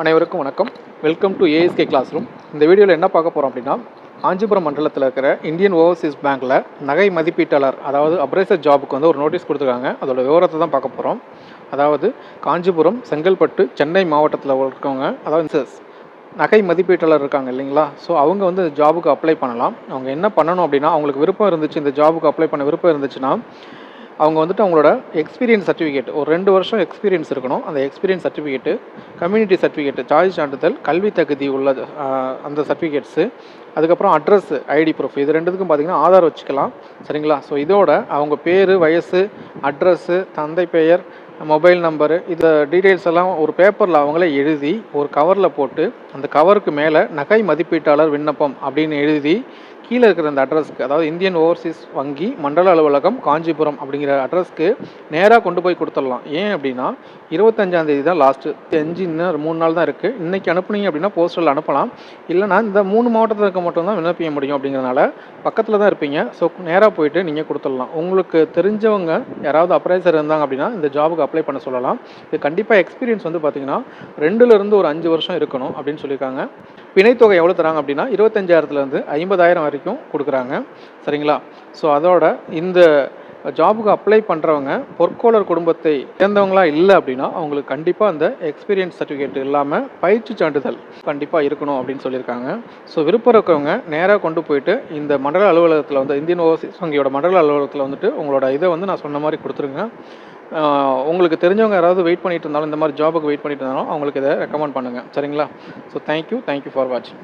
அனைவருக்கும் வணக்கம். Welcome to ASK class room இந்த வீடியோவில் என்ன பார்க்க போகிறோம் அப்படின்னா காஞ்சிபுரம் மண்டலத்தில் இருக்கிற இந்தியன் ஓவர்சீஸ் பேங்க்கில் நகை மதிப்பீட்டாளர் அதாவது அப்ரைசர் ஜாபுக்கு வந்து ஒரு நோட்டீஸ் கொடுத்துருக்காங்க. அதோட விவரத்தை தான் பார்க்க போகிறோம் அதாவது காஞ்சிபுரம் செங்கல்பட்டு சென்னை மாவட்டத்தில் இருக்கவங்க அதாவது நகை மதிப்பீட்டாளர் இருக்காங்க இல்லைங்களா? ஸோ அவங்க வந்து ஜாபுக்கு அப்ளை பண்ணலாம். அவங்க என்ன பண்ணணும் அப்படின்னா அவங்களுக்கு விருப்பம் இருந்துச்சு இந்த ஜாபுக்கு அப்ளை பண்ண விருப்பம் இருந்துச்சுன்னா அவங்க வந்துட்டு அவங்களோட எக்ஸ்பீரியன்ஸ் சர்டிஃபிகேட் ஒரு ரெண்டு வருஷம் எக்ஸ்பீரியன்ஸ் இருக்கணும். அந்த experience certificate community certificate charge சான்றிதழ் கல்வி தகுதி உள்ள அந்த சர்டிஃபிகேட்ஸு அதுக்கப்புறம் அட்ரஸ் ஐடி ப்ரூஃப் இது ரெண்டுத்துக்கும் பார்த்தீங்கன்னா ஆதார் வச்சுக்கலாம். சரிங்களா? ஸோ இதோட அவங்க பேர் வயசு அட்ரஸ்ஸு தந்தை பெயர் மொபைல் நம்பரு. இது டீட்டெயில்ஸ் எல்லாம் ஒரு பேப்பரில் அவங்களே எழுதி ஒரு கவரில் போட்டு அந்த கவருக்கு மேலே நகை மதிப்பீட்டாளர் விண்ணப்பம் அப்படின்னு எழுதி கீழே இருக்கிற அந்த அட்ரஸ்க்கு அதாவது இந்தியன் ஓவர்சீஸ் வங்கி மண்டல அலுவலகம் காஞ்சிபுரம் அப்படிங்கிற அட்ரஸ்க்கு நேராக கொண்டு போய் கொடுத்துடலாம். ஏன் அப்படின்னா இருபத்தஞ்சாந்தேதி தான் லாஸ்ட்டு அஞ்சு இன்னும் மூணு நாள் தான் இருக்குது இன்றைக்கி அனுப்புனீங்க அப்படின்னா போஸ்டரில் அனுப்பலாம். இல்லைனா இந்த மூணு மாவட்டத்தில் இருக்க மட்டும்தான் விண்ணப்பிக்க முடியும் அப்படிங்கிறனால பக்கத்தில் தான் இருப்பீங்க. ஸோ நேராக போயிட்டு நீங்கள் கொடுத்துடலாம். உங்களுக்கு தெரிஞ்சவங்க யாராவது அப்ரைசர் இருந்தாங்க அப்படின்னா இந்த ஜாபுக்கு அப்ளை பண்ண சொல்லலாம். இது கண்டிப்பாக எக்ஸ்பீரியன்ஸ் வந்து பார்த்தீங்கன்னா ரெண்டுலேருந்து ஒரு அஞ்சு வருஷம் இருக்கணும் அப்படின்னு சொல்லியிருக்காங்க. பிணைத்தொகை எவ்வளோ தராங்க அப்படின்னா இருபத்தஞ்சாயிரத்துலேருந்து ஐம்பதாயிரம் வரைக்கும் கொடுக்குறாங்க. சரிங்களா? ஸோ அதோட இந்த ஜாபுக்கு அப்ளை பண்ணுறவங்க பொற்கோளர் குடும்பத்தை சேர்ந்தவங்களா இல்லை அப்படின்னா அவங்களுக்கு கண்டிப்பாக அந்த எக்ஸ்பீரியன்ஸ் சர்டிஃபிகேட் இல்லாமல் பயிற்சி சான்றிதழ் கண்டிப்பாக இருக்கணும் அப்படின்னு சொல்லியிருக்காங்க. ஸோ விருப்பம் இருக்கவங்க நேராக கொண்டு போயிட்டு இந்த மண்டல அலுவலகத்தில் வந்து இந்தியன் ஓவர்சீஸ் வங்கியோட மண்டல அலுவலகத்தில் வந்துட்டு உங்களோட இதை வந்து நான் சொன்ன மாதிரி கொடுத்துருங்க. உங்களுக்கு தெரிஞ்சவங்க யாராவது வெயிட் பண்ணிட்டு இருந்தாலும் இந்த மாதிரி ஜாபுக்கு வெயிட் பண்ணிட்டு இருந்தாலும் அவங்களுக்கு இதை ரெக்கமெண்ட் பண்ணுங்கள் சரிங்களா? ஸோ தேங்க்யூ தேங்க்யூ ஃபார் வாட்சிங்